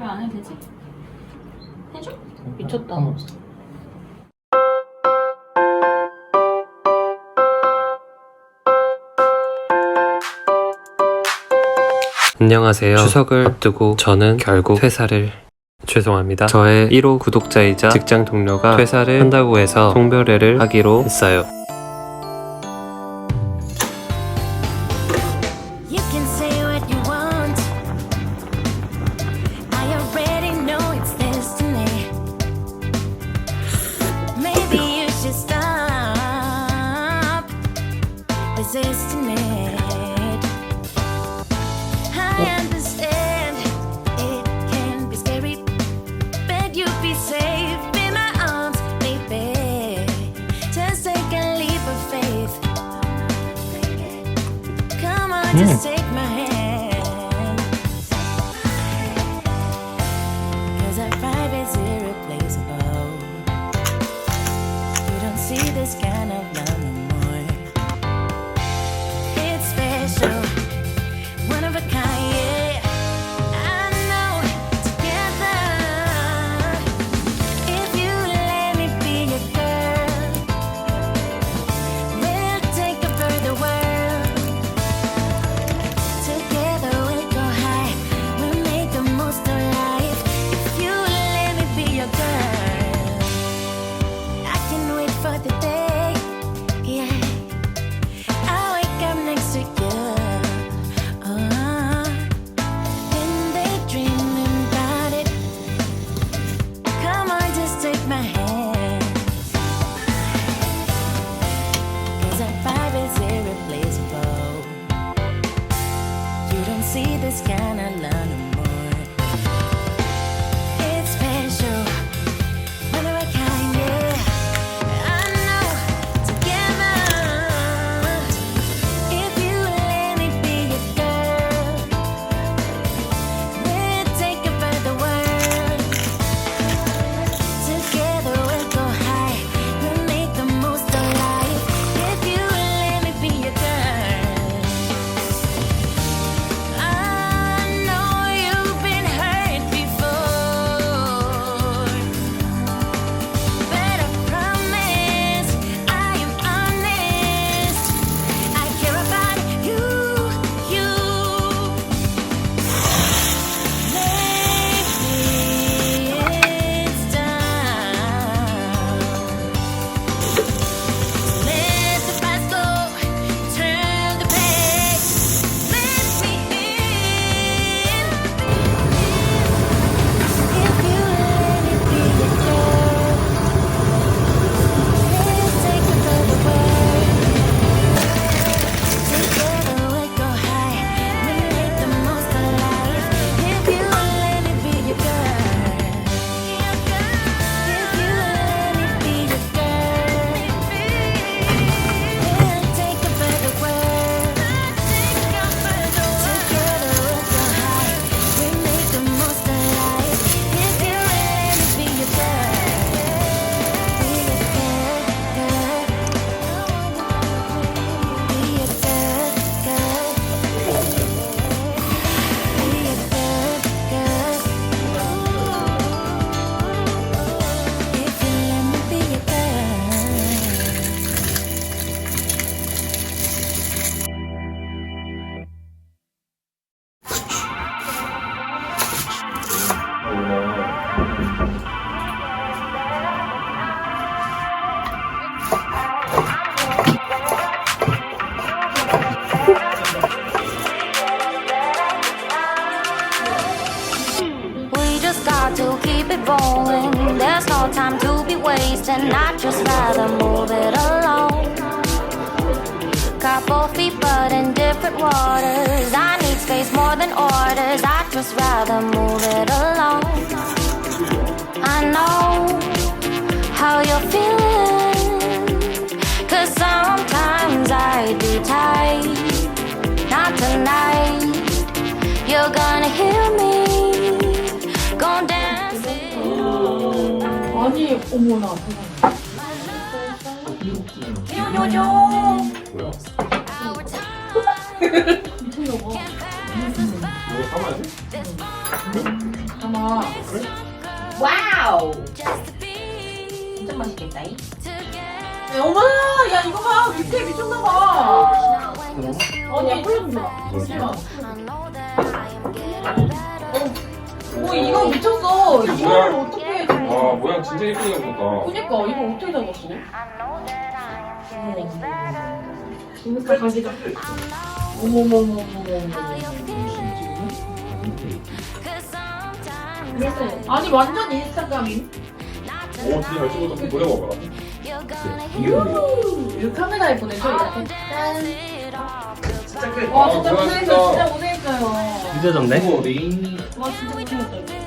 왜 안 해도 되지? 해줘? 미쳤다. 상관없어. 안녕하세요. 추석을 앞두고 저는 결국 퇴사를 죄송합니다. 저의 1호 구독자이자 직장 동료가 퇴사를 한다고 해서 송별회를 하기로 했어요. resisting me. There's no time to be wasting. I'd just rather move it along. Both feet, but in different waters. I need space more than orders. I'd just rather move it tonight. You're gonna hear me. Go dance. 아니, 어머나, 세상에. 태어나줘! 뭐야? 미쳤나 봐. 이거 사면 돼? 아마 와우 Just to be 진짜 맛있겠다 이 together. 어머 야 이거 봐 밑에 미쳤나봐 Now when 아니 getting better. 어 이거 미쳤어 이거를 어떻게 와 모양 진짜 예쁘게 잡았다. 그니까 이거 어떻게 잡았어? I know 어머머머머머 그래서 아니 완전 인스타그램임 오 진짜 잘 찍었다. gonna hear 유 이거 카메라에 보내줘 이렇게 the 진짜 끝. 와 아, 진짜 고생했어요 진짜 고생했어요 늦어졌네 와 진짜 고생했어요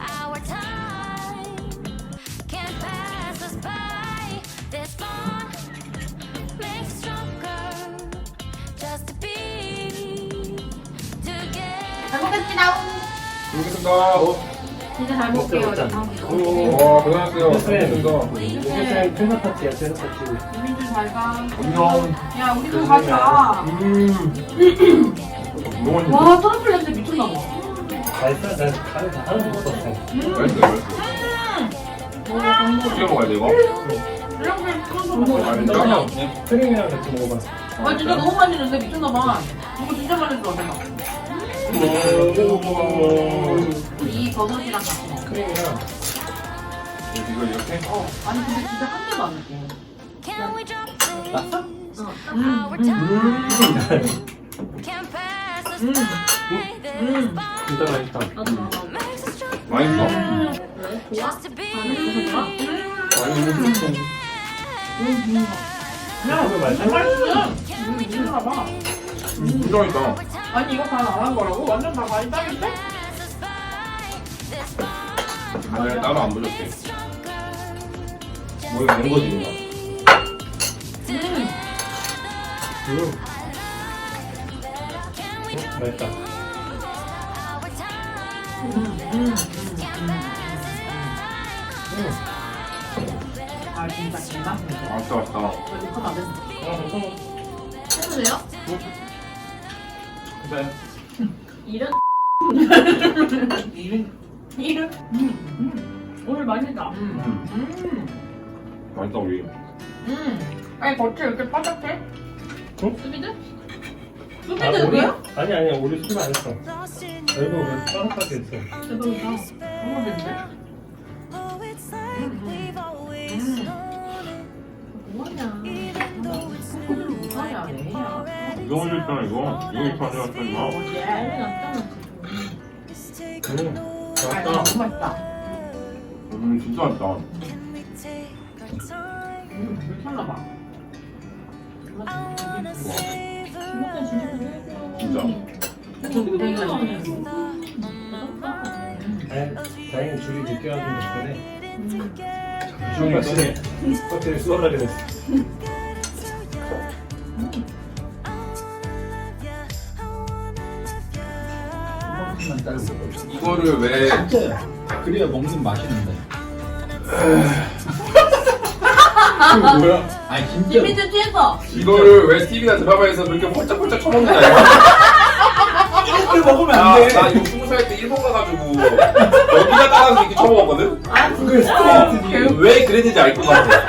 Our time can't pass us by. This bond makes stronger. Just to be together. 잘 먹겠습니다 알겠습니다. 어, 진짜 잘 먹을게요 와 고생하셨어요. 네. 감사합니다. 회사에 퇴사 파티야 퇴사 파티 우리들 잘가 안녕. 야 우리도 가자 음. 맛있어. 와 트러플 냄새 미쳤나봐 맛있어? 난 가을 다 하나도 못 봤어 맛있어 맛있어. 어떻게 먹어야 돼 이거? 이렇게 트러플 먹어 아 진짜? 크림이랑 같이 먹어봐 아 진짜 너무 맛있는데 미쳤나 봐 이거 진짜 맛있어 이 버섯이랑 같이 먹어 크림이랑 이거 이렇게? 어 아니 근데 진짜 한 개도 안 느껴 Can we drop this? 났어? Our time can't pass us by. This 진짜 맛있다 나도 먹어 makes us stronger. 맛있어. Just to be 야 이거 맛있어? 맛있어 미쳤나봐 진짜 맛있다. 아니 이거 다 나간 거라고? 완전 다 많이 따겠대? 아 내가 따로 안 보셨대. 뭐 이거 낸 거지 이거. 음. 맛있다 음. 아 진짜 개맛있네 맛있다 맛있다. 안아 괜찮아 해도 돼요? 그래. 이런 이런 이런 음, 음. 오늘 맛있다 음. 음. 음. 맛있다 우리. 음. 아니 겉이 이렇게 바삭해? 응? 수비드? 아, 수비드 우리? 그거야? 아니 아니 우리 술안 했어 여기도 왜 빠삭하게 했어 대박이다 너무? Oh, 음. it. 뭐하냐 그거를 못하냐 내냐 이거 있잖아 이거. 이거 이거 가져왔다 이거. 어제 Just take 음아 맛있다 너무 맛있다 음 진짜 맛있다. 음 savor 주먹은 진짜 맛있네 다행히 줄이 늦게 와준 덕분에 together. 주용이 없이 호텔에 수월하게 됐어 이거를 왜 진짜 그래야 먹는 맛있는데. 이거 뭐야? 아니 진짜 김민재 취했어 이거를 왜 TV나 드라마에서 그렇게 펄쩍펄쩍 쳐먹느냐 이걸 먹으면 나, 안 돼. 나 이거 스무 살때 일본 가가지고 여기다 따라서 이렇게 쳐먹었거든? 그게 스트레이트지. 왜 그랬는지 알 것 같아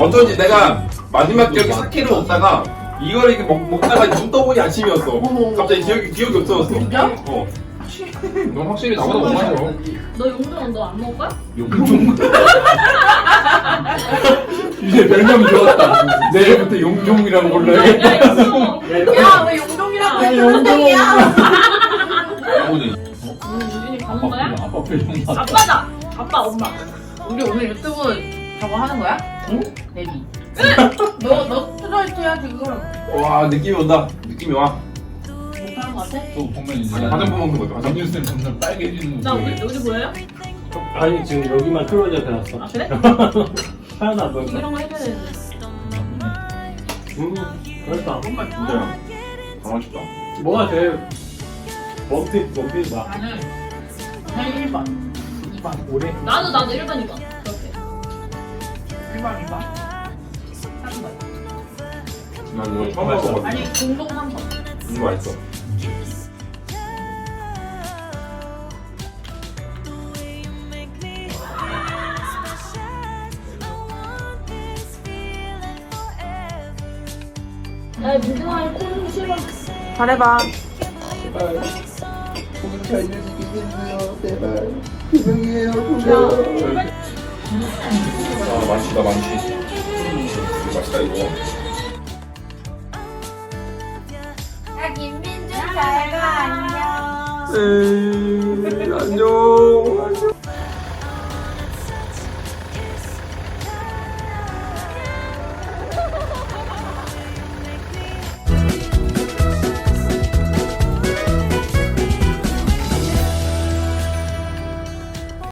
어쩐지 내가 마지막 기억에 사케를 먹다가 이거를 이렇게 먹, 먹다가 눈 떠보니 아침이었어 갑자기 기억이, 기억이 없어졌어 진짜? 어. 넌 확실히 나보다 못 마셔 너 용돈 너안 먹을 거야? 용종. 이제 별명이 좋았다. 내일부터 용종이라고 불러야 야 이거 야왜 용종이라고 해 용종이야 오늘 유진이 가는 거야? 아빠 표정 봐. 아빠다 아빠 엄마 우리 오늘 유튜브 저거 하는 거야? 응? 내비. 너너 스트라이트 야 지금? 와 느낌이 온다. 느낌이 와. 못하는 거 같아? 또 보면 이제 화장품 먹는 거죠. 화장품 정준 쌤 점점 빨개지는 나 거. 우리 여기 보여요? 아니 지금 여기만 클로즈업 해놨어. 아 그래? 하나도 안 보였어 이런 거 해줘야 되는데. 음 그렇다 뭔가 진짜요 아 맛있다. 뭐가 제일 먹기 먹기 막 나는 난 1번 2번 오래 나도 나도 1번 2번 2만 이거 처음 먹어봤어. 아니 공동 3번 이거 맛있어. 나 민정아의 콩 싫어. 잘해봐. 제발. 공잘 되시기 힘들요 제발 죄송해요 공격 저희 아 만취다 만취. 맛있다 이거. 야 김민준 잘가 안녕. 에이, 안녕